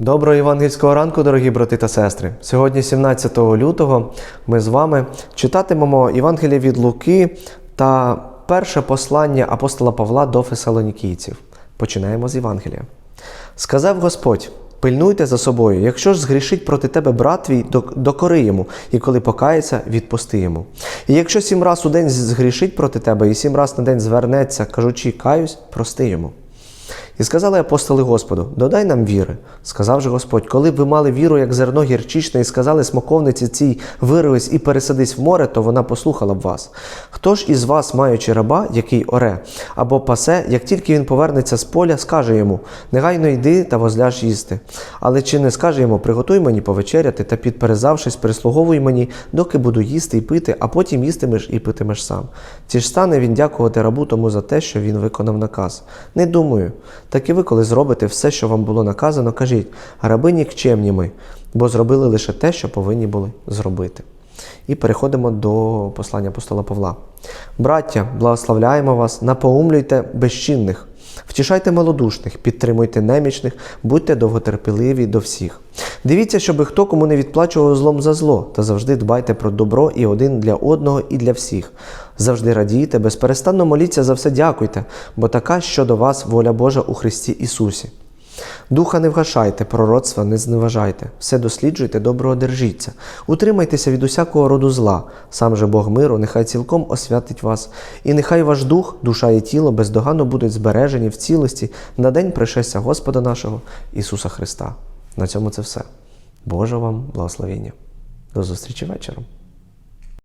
Доброго євангельського ранку, дорогі брати та сестри. Сьогодні, 17 лютого, ми з вами читатимемо Євангелія від Луки та перше послання апостола Павла до фесалонікійців. Починаємо з Євангелія. Сказав Господь: пильнуйте за собою, якщо ж згрішить проти тебе брат твій, докори йому, і коли покається, відпусти йому. І якщо сім раз у день згрішить проти тебе, і сім раз на день звернеться, кажучи, каюсь, прости йому. І сказали апостоли Господу: Додай нам віри. Сказав же Господь, коли б ви мали віру, як зерно гірчичне, і сказали смоковниці цій вирвись і пересадись в море, то вона послухала б вас. Хто ж із вас, маючи раба, який оре, або пасе, як тільки він повернеться з поля, скаже йому: Негайно йди та возляж їсти. Але чи не скаже йому, приготуй мені повечеряти та підперезавшись, прислуговуй мені, доки буду їсти і пити, а потім їстимеш і питимеш сам. Чи ж стане він дякувати рабу тому за те, що він виконав наказ? Не думаю. Так і ви, коли зробите все, що вам було наказано, кажіть, раби нікчемні ми, бо зробили лише те, що повинні були зробити. І переходимо до послання апостола Павла. Браття, благословляємо вас, напоумлюйте безчинних, втішайте малодушних, підтримуйте немічних, будьте довготерпеливі до всіх. Дивіться, щоби хто кому не відплачував злом за зло, та завжди дбайте про добро і один для одного, і для всіх. Завжди радійте, безперестанно моліться за все дякуйте, бо така щодо вас воля Божа у Христі Ісусі. Духа не вгашайте, пророцтва не зневажайте, все досліджуйте, доброго держіться. Утримайтеся від усякого роду зла. Сам же Бог миру, нехай цілком освятить вас, і нехай ваш дух, душа і тіло бездоганно будуть збережені в цілості на день пришестя Господа нашого Ісуса Христа. На цьому це все. Боже вам благословення. До зустрічі вечором.